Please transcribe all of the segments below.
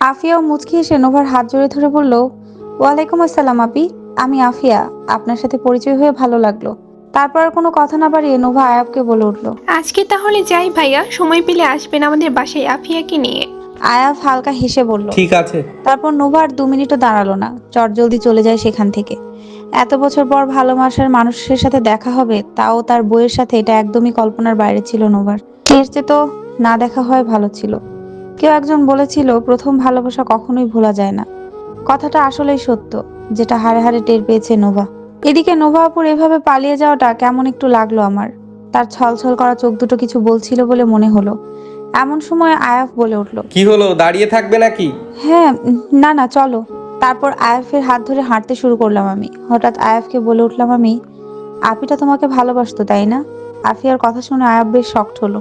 আফিয়াও মুচকি এসে নোভার হাত জড়িয়ে ধরে বলল ওয়ালাইকুম আসসালাম আপি আমি আফিয়া আপনার সাথে পরিচয় হয়ে ভালো লাগল। তারপর আর কোনো কথা না বাড়িয়ে নোভা আয়াবকে বলে উঠল আজকে তাহলে যাই ভাইয়া সময় পেলে আসবেন আমাদের বাসায় আফিয়াকে নিয়ে। আয়াব হালকা হেসে বলল ঠিক আছে। তারপর নোভা আর দু মিনিটও দাঁড়াল না চট জলদি চলে যায় সেখান থেকে। এত বছর পর ভালোবাসার মানুষের সাথে দেখা হবে তাও তার বইয়ের সাথে এটা একদমই কল্পনার বাইরে ছিল নোভার। এর চেয়ে তো না দেখা হয় ভালো ছিল। কেউ একজন বলেছিল প্রথম ভালোবাসা কখনোই ভোলা যায় না। কথাটা আসলেই সত্য যেটা হারে হারে টের পেয়েছে নোভা। এদিকে নোভা আপুর এভাবে পালিয়ে যাওয়াটা কেমন একটু লাগল আমার। তার ছলছল করা চোখ দুটো কিছু বলছিল বলে মনে হলো। এমন সময় আয়াফ বলে উঠল কি হলো দাঁড়িয়ে থাকবে নাকি? হ্যাঁ না না চলো। তারপর আয়াফের হাত ধরে হাঁটতে শুরু করলাম আমি। হঠাৎ আয়াফকে বলে উঠলাম আমি আপিটা তোমাকে ভালোবাসতো তাই না? আফিয়ার কথা শুনে আয়াফ বেশ শক্ট হলো।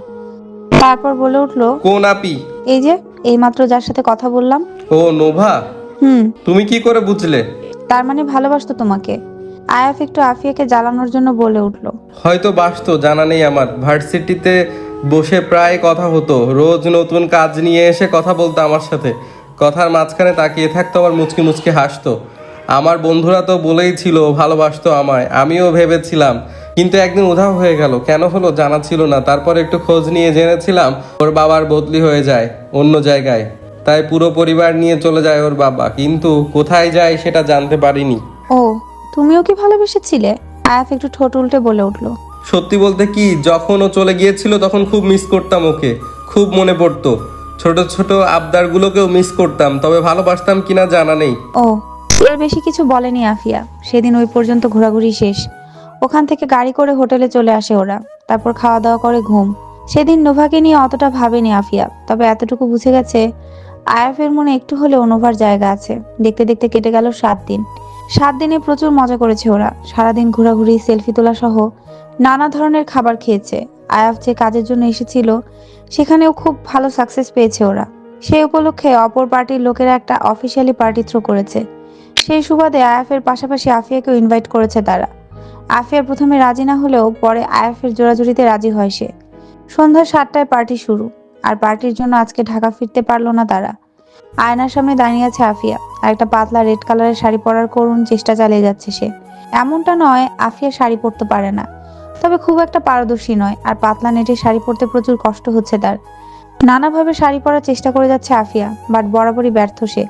তারপর বলে উঠল কোন আপি? এই যে এইমাত্র যার সাথে কথা বললাম। ও নোভা? হুম। তুমি কি করে বুঝলে? তার মানে ভালোবাসতো তোমাকে। আয়াফ একটু আফিয়াকে জ্বালানোর জন্য বলে উঠল। হয়তো বাসতো জানা নেই আমার। ভার্সিটিতে বসে প্রায় কথা হতো। রোজ নতুন কাজ নিয়ে এসে কথা বলতো আমার সাথে। কথার মাঝখানে তাকিয়ে থাকতো আমার মুচকি মুচকি হাসতো। আমার বন্ধুরা তো বলেই ছিল ভালোবাসতো আমায়। আমিও ভেবেছিলাম কিন্তু একদিন উধাও হয়ে গেল। কেন হলো জানা ছিল না। তারপর একটু খোঁজ নিয়ে জেনেছিলাম ওর বাবার বদলি হয়ে যায় অন্য জায়গায়। তাই পুরো পরিবার নিয়ে চলে যায় ওর বাবা। কিন্তু কোথায় যায় সেটা জানতে পারিনি। ও তুমিও কি ভালোবেসেছিলে? আয়াফ একটু ঠোঁট উল্টে বলে উঠল। সত্যি বলতে কি যখন ও চলে গিয়েছিল তখন খুব মিস করতাম ওকে। খুব মনে পড়তো। ছোট ছোট আবদারগুলোকেও মিস করতাম। তবে ভালোবাসতাম কিনা জানা নেই। ও এর বেশি কিছু বলেনি আফিয়া। সেদিন ওই পর্যন্ত ঘোরাঘুরি শেষ। ওখান থেকে গাড়ি করে হোটেলে চলে আসে ওরা। তারপর খাওয়া দাওয়া করে ঘুম। সেদিন নোভাকে নিয়ে অতটা ভাবেনি আফিয়া, তবে এতটুকু বুঝে গেছে আয়াফের মনে একটু হলেও নোভার জায়গা আছে। দেখতে দেখতে কেটে গেল সাত দিন। সাত দিনে প্রচুর মজা করেছে ওরা। সারাদিন ঘোরাঘুরি, সেলফি তোলা সহ নানা ধরনের খাবার খেয়েছে। আয়াফ যে কাজের জন্য এসেছিল, সেখানেও খুব ভালো সাকসেস পেয়েছে ওরা। সেই উপলক্ষে অপর পার্টির লোকেরা একটা অফিসিয়ালি পার্টি থ্রো করেছে। সেই সুবাদে আয়াফের পাশাপাশি আফিয়াকেও ইনভাইট করেছে তারা। আফিয়া প্রথমে রাজি না হলেও পরে আয়াফের জোড়াজুড়িতে রাজি হয় সে। সন্ধ্যা সাতটায় পার্টি শুরু, আর পার্টির জন্য আজকে ঢাকা ফিরতে পারল না তারা। আয়নার সামনে দাঁড়িয়ে আছে আফিয়া, আর একটা পাতলা রেড কালারের শাড়ি পরার করুণ চেষ্টা চালিয়ে যাচ্ছে সে। এমনটা নয়, আফিয়া শাড়ি পরতে পারে না। তবে খুব একটা পারদর্শী নয়, আর পাতলা নেটের শাড়ি পরতে প্রচুর কষ্ট হচ্ছে তার। নানাভাবে শাড়ি পরার চেষ্টা করে যাচ্ছে আফিয়া, বাট বরাবরই ব্যর্থ সে।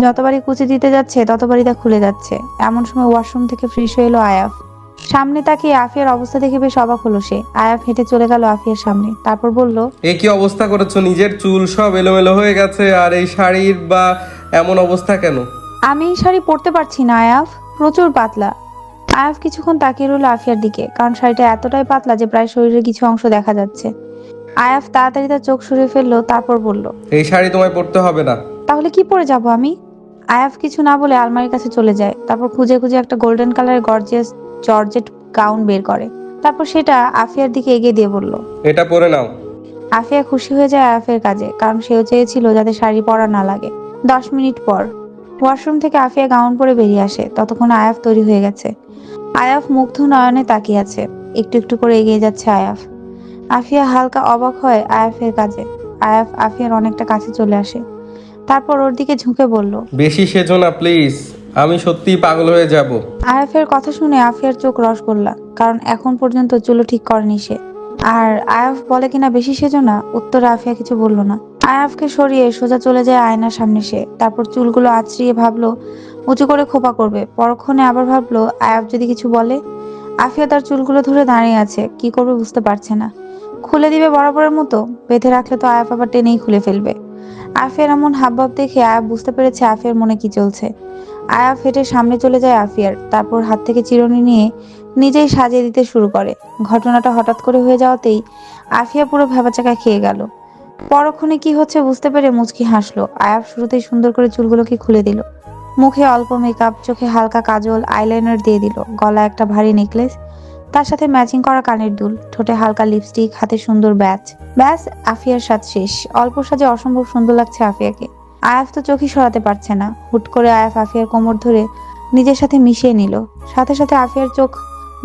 যতবারই কুচি দিতে যাচ্ছে ততবারই তা খুলে যাচ্ছে। এমন সময় ওয়াশরুম থেকে ফ্রেশ হয়ে এলো আয়াফ। সামনে তাকিয়ে আফিয়ার অবস্থা দেখে বেশ অবাক হলো সে। আয়াফ হেঁটে চলে গেল আফিয়ার সামনে। তারপর বলল এ কি অবস্থা করেছ? নিজের চুল সব এলোমেলো হয়ে গেছে আর এই শাড়ির বা এমন অবস্থা কেন? আমি এই শাড়ি পরতে পারছি না আয়াফ। প্রচুর পাতলা। আয়াফ কিছুক্ষণ তাকিয়ে রইল আফিয়ার দিকে কারণ শাড়িটা এতটাই পাতলা যে প্রায় শরীরের কিছু অংশ দেখা যাচ্ছে। আয়াফ তাড়াতাড়ি তার চোখ সরিয়ে ফেলল তারপর বলল এই শাড়ি তোমায় পরতে হবে না। তাহলে কি পরে যাব আমি? আয়াফ কিছু না বলে আলমারির কাছে চলে যায়। তারপর খুঁজে খুঁজে একটা গোল্ডেন কালারের গর্জিয়াস জর্জেট গাউন বের করে। তারপর সেটা আফিয়ার দিকে এগিয়ে দিয়ে বলল এটা পরে নাও। আফিয়া খুশি হয়ে যায় আয়াফের কাজে কারণ সেও চেয়েছিল যাতে শাড়ি পরা না লাগে। দশ মিনিট পর ওয়াশরুম থেকে আফিয়া গাউন পরে বেরিয়ে আসে। ততক্ষণ আয়াফ তৈরি হয়ে গেছে। আয়াফ মুগ্ধ নয়নে তাকিয়ে আছে। একটু একটু করে এগিয়ে যাচ্ছে আয়াফ। আফিয়া হালকা অবাক হয় আয়াফের কাজে। আয়াফ আফিয়ার অনেকটা কাছে চলে আসে। তারপর ওর দিকে ঝুঁকে বলল বেশি সেজো না প্লিজ আমি সত্যিই পাগল হয়ে যাব। আয়াফের কথা শুনে আফিয়ার চোখ রসগোল্লা কারণ এখন পর্যন্ত চুলো ঠিক করেনি সে। আর আয়াফ বলে কিনা বেশি সেজো না উত্তরে আফিয়া কিছু বলল না। আয়াফকে সরিয়ে সোজা চলে যায় আয়নার সামনে সে। তারপর চুলগুলো আছড়িয়ে ভাবলো উঁচু করে খোপা করবে। পরক্ষণে আবার ভাবলো আয়াফ যদি কিছু বলে? আফিয়া তার চুলগুলো ধরে দাঁড়িয়ে আছে কি করবে বুঝতে পারছে না। খুলে দিবে বরাবরের মতো বেঁধে রাখলে তো আয়াফ আবার টেনেই খুলে ফেলবে। আফিয়ার এমন হাবভাব দেখে আয়াফ বুঝতে পেরেছে আফিয়ার মনে কি চলছে। আয়া ফেটে সামনে চলে যায় আফিয়ার, তারপর হাত থেকে চিরুনি নিয়ে নিজেই সাজিয়ে দিতে শুরু করে। ঘটনাটা হঠাৎ করে হয়ে যাওয়াতেই আফিয়া পুরো ভেবাচাকা খেয়ে গেল। পরক্ষণে কি হচ্ছে বুঝতে পেরে মুচকি হাসলো। আয়াফ শুরুতেই সুন্দর করে চুলগুলোকে খুলে দিল। মুখে অল্প মেকআপ চোখে হালকা কাজল আইলাইনার দিয়ে দিল। গলা একটা ভারী নেকলেস তার সাথে ম্যাচিং করা কানের দুল, ঠোঁটে হালকা লিপস্টিক হাতে সুন্দর ব্যাচ। ব্যাস, আফিয়ার সাজ শেষ। অল্প সাজে অসম্ভব সুন্দর লাগছে আফিয়াকে। আয়াফ তো চোখই সরাতে পারছে না। হুট করে আয়াফ আফিয়ার কোমর ধরে নিজের সাথে মিশিয়ে নিল। সাথে সাথে আফিয়ার চোখ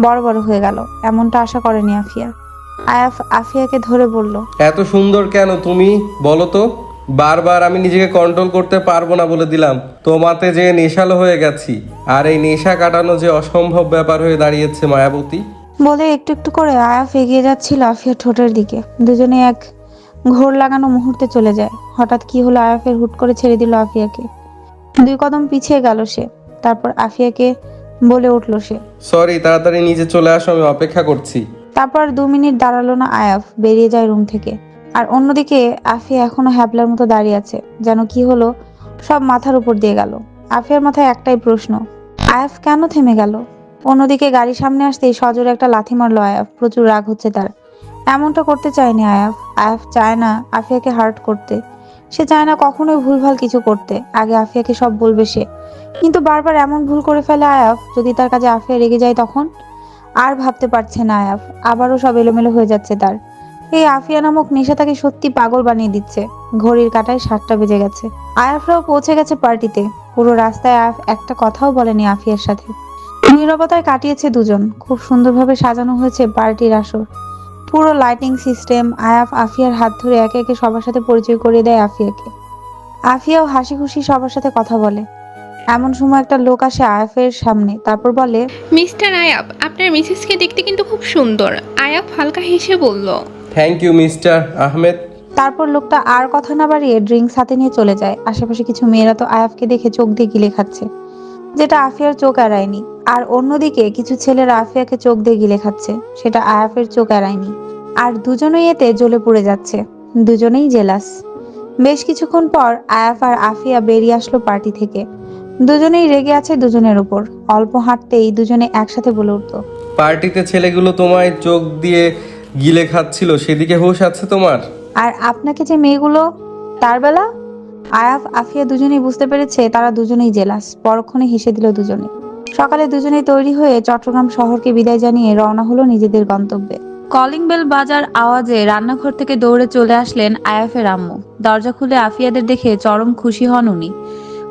বড় বড় হয়ে গেল। এমনটা আশা করেনি আফিয়া। আয়াফ আফিয়াকে ধরে বলল, এত সুন্দর কেন তুমি? বলো তো। বারবার আমি নিজেকে কন্ট্রোল করতে পারব না বলে দিলাম। তোমাতে যে নেশালো হয়ে গেছি। আর এই নেশা কাটানো যে অসম্ভব ব্যাপার হয়ে দাঁড়িয়েছে মায়াবতী। বলে একটু একটু করে আয়াফ এগিয়ে যাচ্ছিল আফিয়া ঠোঁটের দিকে। দুজনে এক ঘোর লাগানো মুহূর্তে চলে যায়। হঠাৎ কি হলো আয়াফের হুট করে ছেড়ে দিল আফিয়াকে। দুই কদম পিছিয়ে গেল সে। তারপর আফিয়াকে বলে উঠল সে সরি তাড়াতাড়ি নিচে চলে আসো আমি অপেক্ষা করছি। তারপর দু মিনিট দাঁড়াল না আয়াফ বেরিয়ে যায় রুম থেকে। আর অন্যদিকে আফিয়া এখনও হ্যাবলার মতো দাঁড়িয়ে আছে যেন কি হলো সব মাথার উপর দিয়ে গেল। আফিয়ার মাথায় একটাই প্রশ্ন আয়াফ কেন থেমে গেল? অন্যদিকে গাড়ির সামনে আসতেই সজোরে একটা লাথি মারলো আয়াফ। প্রচুর রাগ হচ্ছে তার। এমনটা করতে চায়নি আয়াফ। আয়াফ চায় না আফিয়াকে হার্ট করতে। সে চায় না কখনোই ভুলভাল কিছু করতে। আগে আফিয়াকে সব বলবে সে। কিন্তু বারবার এমন ভুল করে ফেলে আয়াফ, যদি তার কাছে আফিয়া রেগে যায় তখন? আর ভাবতে পারছে না আয়াফ। আবারও সব এলোমেলো হয়ে যাচ্ছে তার। এই আফিয়া নামক নেশা তাকে সত্যি পাগল বানিয়ে দিচ্ছে। ঘড়ির কাটায় সাতটা বেজে গেছে। আয়াফরাও পৌঁছে গেছে পার্টিতে। পুরো রাস্তায় আয়াফ একটা কথাও বলেনি আফিয়ার সাথে। নীরবতায় কাটিয়েছে দুজন। খুব সুন্দরভাবে সাজানো হয়েছে পার্টির আসর। পুরো লাইটিং সিস্টেম আয়াফ আফিয়ার হাত ধরে একে একে সবার সাথে পরিচয় করিয়ে দেয় আফিয়াকে। আফিয়াও হাসি খুশি সবার সাথে কথা বলে। এমন সময় একটা লোক আসে আয়াফের সামনে তারপর বলে মিস্টার আয়াব আপনার মিসেসকে দেখতে কিন্তু খুব সুন্দর। আয়াব হালকা হেসে বলল থ্যাংক ইউ মিস্টার আহমেদ তারপর লোকটা আর কথা না বাড়িয়ে ড্রিঙ্কস হাতে নিয়ে চলে যায়। আশেপাশে কিছু মেয়েরা তো আয়াফকে দেখে চোখ দিয়ে গিলে খাচ্ছে। যেটা আফিয়ার চোখ এড়ায়নি। আর অন্যদিকে কিছু ছেলেরা আফিয়াকে চোখ দিয়ে গিলে খাচ্ছে সেটা আয়াফের চোখ এড়ায়নি। আর দুজনেই এতে জ্বলে পুড়ে যাচ্ছে দুজনেই জেলাস। বেশ কিছুক্ষণ পর আয়াফ আর আফিয়া বেরিয়ে আসলো পার্টি থেকে। দুজনেই রেগে আছে দুজনের উপর। অল্প হাঁটতেই দুজনে একসাথে বলে উঠতো পার্টিতে ছেলেগুলো তোমায় চোখ দিয়ে গিলে খাচ্ছিল সেদিকে হুঁশ আছে তোমার? আর আপনাকে যে মেয়েগুলো তার বেলা আয়াফ আফিয়া দুজনেই বুঝতে পেরেছে তারা দুজনেই জেলাস। পরক্ষণে হেসে দিল দুজনে। সকালে দুজনেই তৈরি হয়ে চট্টগ্রাম শহরকে বিদায় জানিয়ে রওনা হলো নিজেদের গন্তব্যে। কলিং বেল বাজার আওয়াজে রান্নাঘর থেকে দৌড়ে চলে আসলেন আয়াফের আম্মু। দরজা খুলে আফিয়াদের দেখে চরম খুশি হন উনি।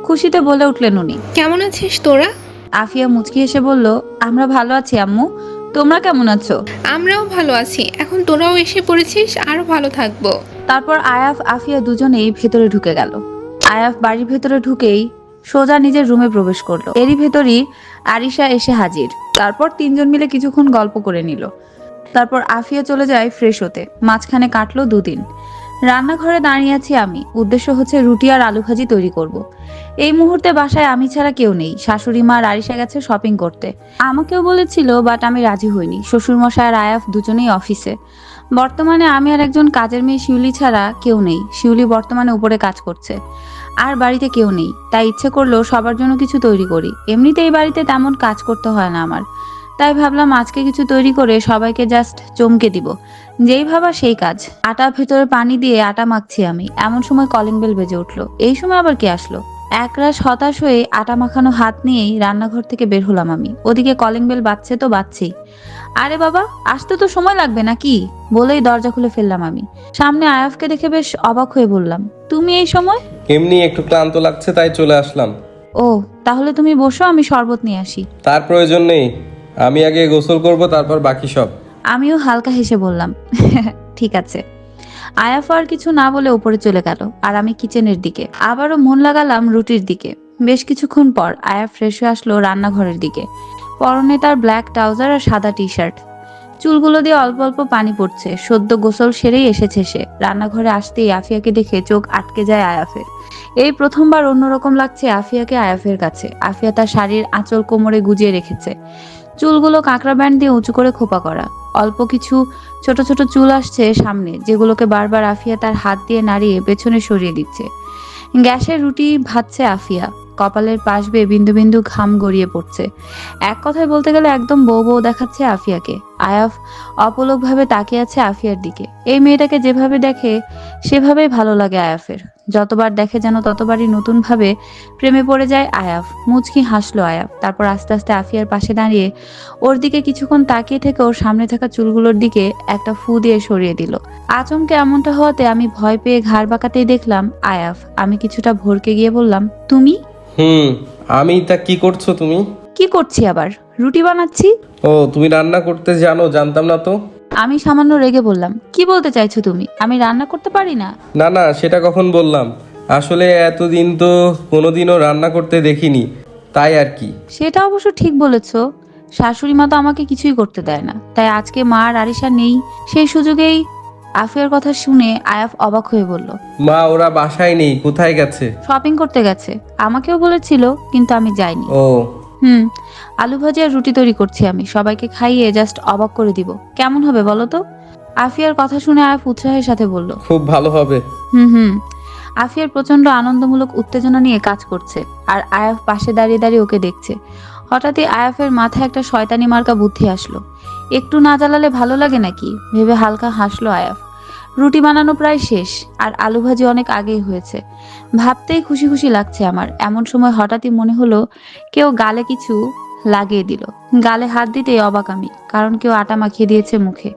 খুশিতে বলে উঠলেন উনি কেমন আছিস তোরা? আফিয়া মুচকি এসে বলল আমরা ভালো আছি আম্মু। তোমরা কেমন আছো? আমরাও ভালো আছি। এখন তোরাও এসে পড়েছিস আরও ভালো থাকব। তারপর আয়াফ, আফিয়া দুজনেই ভেতরে ঢুকে গেল। আয়াফ বাড়ির ভেতরে ঢুকেই সোজা নিজের রুমে প্রবেশ করল। এরই ভেতরই আরিশা এসে হাজির। তারপর তিনজন মিলে কিছুক্ষণ গল্প করে নিল। তারপর আফিয়া চলে যায় ফ্রেশ হতে। মাঝখানে কাটলো দুদিন। রান্নাঘরে দাঁড়িয়ে আছি আমি। উদ্দেশ্য হচ্ছে রুটি আর আলু ভাজি তৈরি করব। এই মুহূর্তে বাসায় আমি ছাড়া কেউ নেই। শাশুড়ি মা আর আরিশা গেছে শপিং করতে। আমাকেও বলেছিল বাট আমি রাজি হইনি। শ্বশুরমশাই আর আয়াফ দুজনেই অফিসে বর্তমানে আমি আর একজন কাজের মেয়ে শিউলি ছাড়া কেউ নেই। শিউলি বর্তমানে উপরে কাজ করছে। আর বাড়িতে কেউ নেই। তাই ইচ্ছে করল সবার জন্য কিছু তৈরি করি। এমনিতে এই বাড়িতে তেমন কাজ করতে হয় না আমার। তাই ভাবলাম আজকে কিছু তৈরি করে সবাইকে জাস্ট চমকে দিব। যেই ভাবা সেই কাজ। আটা ভেতরে পানি দিয়ে আটা মাখছি আমি। এমন সময় কলিং বেল বেজে উঠল। এই সময় আবার কে আসলো? একরাশ হতাশ হয়ে আটা মাখানো হাত নিয়েই রান্নাঘর থেকে বের হলাম আমি। ওদিকে কলিং বেল বাজছে তো বাজছেই। আরে বাবা আসতে তো সময় লাগবে নাকি? বলেই দরজা খুলে ফেললাম আমি। সামনে আয়াফকে দেখে বেশ অবাক হয়ে বললাম তুমি এই সময়? এমনি একটু ক্লান্ত লাগছে তাই চলে আসলাম। ও তাহলে তুমি বসো আমি শরবত নিয়ে আসি। তার প্রয়োজন নেই। আমি আগে গোসল করব তারপর বাকি সব। আমিও হালকা হেসে বললাম ঠিক আছে। আয়াফ আর কিছু না বলে উপরে চলে গেল, আর আমি কিচেনের দিকে। আবারও মন লাগালাম রুটির দিকে। বেশ কিছুক্ষণ পর আয়াফ ফ্রেশ হয়ে আসলো রান্নাঘরের দিকে। পরনে তার ব্ল্যাক ট্রাউজার আর সাদা টি শার্ট চুলগুলো দিয়ে অল্প অল্প পানি পড়ছে। সদ্য গোসল সেরেই এসেছে সে। রান্নাঘরে আসতেই আফিয়াকে দেখে চোখ আটকে যায় আয়াফের। এই প্রথমবার অন্যরকম লাগছে আফিয়াকে আয়াফের কাছে। আফিয়া তার শাড়ির আঁচল কোমরে গুজিয়ে রেখেছে। চুলগুলো কাঁকড়া ব্যান্ড দিয়ে উঁচু করে খোপা করা। অল্প কিছু ছোট ছোট চুল আসছে সামনে, যেগুলোকে বারবার আফিয়া তার হাত দিয়ে নাড়িয়ে পেছনে সরিয়ে দিচ্ছে। গ্যাসের রুটি ভাজছে আফিয়া। কপালের পাশ বেয়ে বিন্দু বিন্দু ঘাম গড়িয়ে পড়ছে। এক কথায় বলতে গেলে একদম বউ বউ দেখাচ্ছে আফিয়াকে। আয়াফ অপলকভাবে তাকিয়ে আছে আফিয়ার দিকে। এই মেয়েটাকে যেভাবে দেখে, সেভাবেই ভালো লাগে আয়াফের। যতবার দেখে যেন ততবারই নতুন ভাবে প্রেমে পড়ে যায় আয়াফ। মুচকি হাসলো আয়াফ। তারপর আস্তে আস্তে আফিয়ার পাশে দাঁড়িয়ে ওর দিকে কিছুক্ষণ তাকিয়ে থেকে ওর সামনে থাকা চুলগুলোর দিকে একটা ফু দিয়ে সরিয়ে দিল। আচমকে এমনটা হওয়াতে আমি ভয় পেয়ে ঘাড় বাঁকাতেই দেখলাম আয়াফ। আমি কিছুটা ভরকে গিয়ে বললাম, তুমি? হুম আমি তা কি করছ তুমি? কি করছি আবার? রুটি বানাচ্ছি? ও তুমি রান্না করতে জানো জানতাম না তো। আমি সামান্য রেগে বললাম কি বলতে চাইছো তুমি? আমি রান্না করতে পারি না? না না সেটা কখন বললাম? আসলে এতদিন তো কোনোদিনও রান্না করতে দেখিনি তাই আর কি। সেটা অবশ্য ঠিক বলেছ। শাশুড়ি মা তো আমাকে কিছুই করতে দেয় না। তাই আজকে মা আর আরিশা নেই সেই সুযোগেই আফিয়ার কথা শুনে আয়াফ অবাক হয়ে বলল মা ওরা বাসায় নেই কোথায় গেছে? শপিং করতে গেছে। আমাকেও বলেছিল কিন্তু আমি যাইনি। ও। হুম আলু ভাজি আর রুটি তৈরি করছি আমি সবাইকে খাইয়ে জাস্ট অবাক করে দিব। কেমন হবে বলো তো? আফিয়ার কথা শুনে আয়াফ উৎসাহের সাথে বলল খুব ভালো হবে। হুম হুম। আফিয়ার প্রচণ্ড আনন্দমূলক উত্তেজনা নিয়ে কাজ করছে আর আয়াফ পাশে দাঁড়িয়ে দাঁড়িয়ে ওকে দেখছে। হঠাৎই আয়াফের মাথায় একটা শয়তানি মার্কা বুদ্ধি আসলো। একটু না জ্বালালে ভালো লাগে নাকি? ভেবে হালকা হাসলো আয়াফ। রুটি বানানো প্রায় শেষ, আর আলু ভাজি অনেক আগেই হয়েছে। ভাবতেই খুশি খুশি লাগছে আমার। এমন সময় হঠাৎই মনে হলো, কেউ গালে কিছু লাগিয়ে দিল। গালে হাত দিতেই অবাক আমি, কারণ কেউ আটা মাখিয়ে দিয়েছে মুখে।